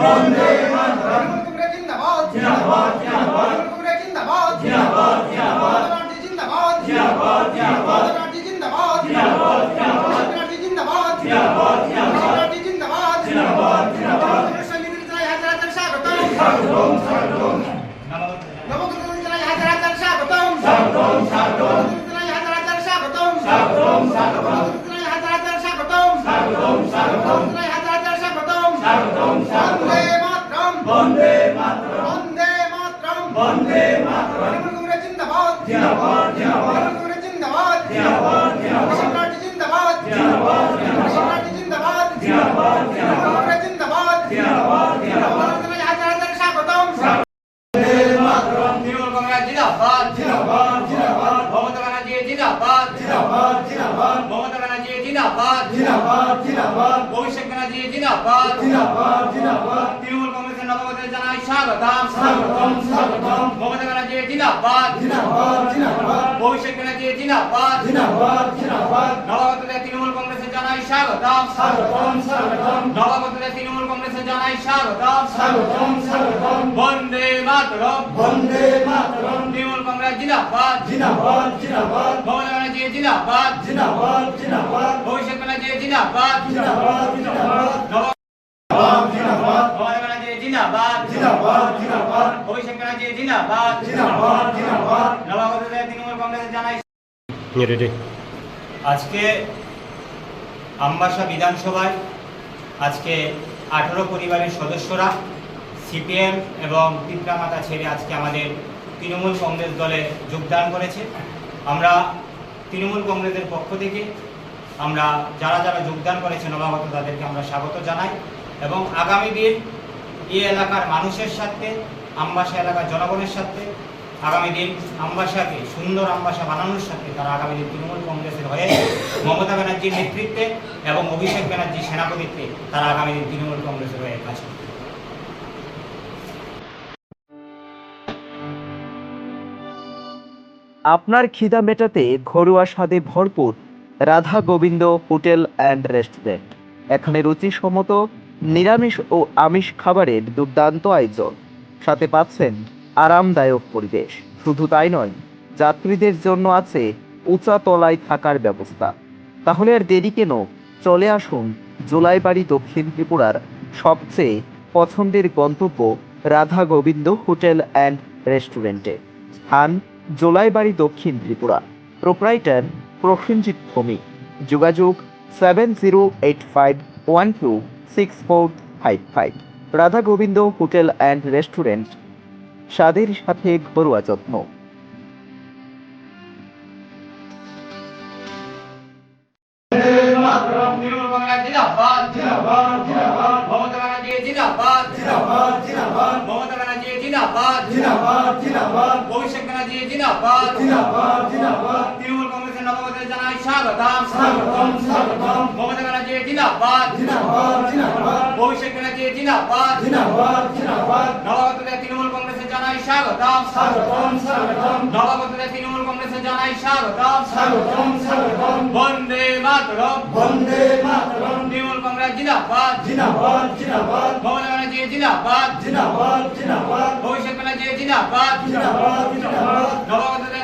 কংগ্রেস জিন্দাবাদ জিন্দাবাদ জিন্দাবাদ জিন্দাবাদ জিন্দাবাদ জিন্দাবাদ জিন্দাবাদ জিন্দাবাদ জিন্দাবাদ জিন্দাবাদ জিন্দাবাদ জিন্দাবাদ জিন্দাবাদ জিন্দাবাদ জিন্দাবাদ জিন্দাবাদ জিন্দাবাদ জিন্দাবাদ স্বাগতম স্বাগতম নবগঠিত জানাই হাজার হাজার স্বাগতম স্বাগতম স্বাগতম জানাই হাজার হাজার স্বাগতম স্বাগতম স্বাগতম জানাই হাজার হাজার স্বাগতম স্বাগতম স্বাগতম জানাই হাজার হাজার স্বাগতম স্বাগতম স্বাগতম বন্দে মাতরম বন্দে মাতরম বন্দে মাতরম বন্দে মাতরম কংগ্রেস জিন্দাবাদ জিন্দাবাদ জিন্দাবাদ কংগ্রেস জিন্দাবাদ জিন্দাবাদ জিন্দাবাদ পার্টি জিন্দাবাদ জিন্দাবাদ জিন্দাবাদ পার্টি জিন্দাবাদ জিন্দাবাদ জিন্দাবাদ কংগ্রেস জিন্দাবাদ জিন্দাবাদ জিন্দাবাদ জানাই হাজার হাজার স্বাগতম তৃণমূল কংগ্রেস জিন্দাবাদ জিন্দাবাদ জিন্দাবাদ মমতা ব্যানার্জি জিন্দাবাদ জিন্দাবাদ জিন্দাবাদ জিন্দাবাদ। অভিষেক ব্যানার্জি জিন্দাবাদ। জিন্দাবাদ জিন্দাবাদ। তৃণমূল কংগ্রেসের নবগঠিত জানাই স্বাগতম। স্বাগতম স্বাগতম। মমতা ব্যানার্জি জিন্দাবাদ। জিন্দাবাদ জিন্দাবাদ। অভিষেক ব্যানার্জি জিন্দাবাদ। জিন্দাবাদ জিন্দাবাদ। নবগঠিত তৃণমূল কংগ্রেসের জানাই স্বাগতম। স্বাগতম স্বাগতম। নবগঠিত তৃণমূল কংগ্রেসের জানাই স্বাগতম। স্বাগতম স্বাগতম। বন্দে মাতরম। বন্দে মাতরম। জিন্দাবাদ। জিন্দাবাদ জিন্দাবাদ। মমতা ব্যানার্জি জিন্দাবাদ। জিন্দাবাদ জিন্দাবাদ। অভিষেক ব্যানার্জি জিন্দাবাদ। জিন্দাবাদ জিন্দাবাদ। জিন্দাবাদ। জিন্দাবাদ। জিন্দাবাদ জিন্দাবাদ। ব্যানার্জি জিন্দাবাদ। জিন্দাবাদ জিন্দাবাদ। নবাগত তৃণমূল কংগ্রেসের জানাই। আজকে আমবাসা বিধানসভায় আজকে আঠেরো পরিবারের সদস্যরা সিপিএম এবং পিতামাতা ছেড়ে আজকে আমাদের তৃণমূল কংগ্রেস দলে যোগদান করেছে। আমরা তৃণমূল কংগ্রেসের পক্ষ থেকে আমরা যারা যারা যোগদান করেছে নবাগত তাদেরকে আমরা স্বাগত জানাই এবং আগামী দিন এই এলাকার মানুষের সাথে, আমবাসা এলাকার জনগণের সাথে, আগামী দিন আমবাসাকে সুন্দর আমবাসা বানানোর সাথে তারা আগামী দিন তৃণমূল কংগ্রেসের হয়ে মমতা ব্যানার্জির নেতৃত্বে এবং অভিষেক ব্যানার্জির সেনাপতিত্বে তারা আগামী দিন তৃণমূল কংগ্রেসের হয়ে কাজ করবে। আপনার খিদা মেটাতে ঘরোয়া স্বাদে ভরপুর Radha Gobinda hotel and restaurant. এখানে রুচিসম্মত নিরামিষ ও আমিষ খাবারের দুর্দান্ত আয়োজন। সাথে পাচ্ছেন আরামদায়ক পরিবেশ। শুধু তাই নয়, যাত্রীদের জন্য আছে উঁচা তলায় থাকার ব্যবস্থা। তাহলে আর দেরি কেন? চলে আসুন জোলাইবাড়ি দক্ষিণ ত্রিপুরার সবচেয়ে পছন্দের গন্তব্য রাধা গোবিন্দ হোটেল অ্যান্ড রেস্টুরেন্টে। স্থান জোলাইবাড়ি দক্ষিণ ত্রিপুরা। প্রোপ্রাইটার প্রসেনজিৎ ভৌমিক। যোগাযোগ seven zero eight five one two six four five five Radha Gobinda hotel and restaurant. স্বাদের সাথে ঘরোয়া যত্ন। জিন্দাবাদ জিন্দাবাদ জিন্দাবাদ। তৃণমূল কংগ্রেসের নবগত জানাই স্বাগতম। স্বাগতম স্বাগতম। মমতা ব্যানার্জি জিন্দাবাদ। জিন্দাবাদ জিন্দাবাদ। অভিষেক ব্যানার্জি জিন্দাবাদ। জিন্দাবাদ জিন্দাবাদ। নবাগত তৃণমূল কংগ্রেসের জানাই স্বাগতম। স্বাগতম স্বাগতম। নবাগত তৃণমূল কংগ্রেসের জানাই স্বাগতম। স্বাগতম স্বাগতম। মাতরম। বন্দে মাতরম। তৃণমূল কংগ্রেস জিন্দাবাদ। জিন্দাবাদ জিন্দাবাদ। মমতা ব্যানার্জি জিন্দাবাদ। জিন্দাবাদ জিন্দাবাদ। অভিষেক ব্যানার্জি জিন্দাবাদ। জিন্দাবাদ জিন্দাবাদ। নবাগত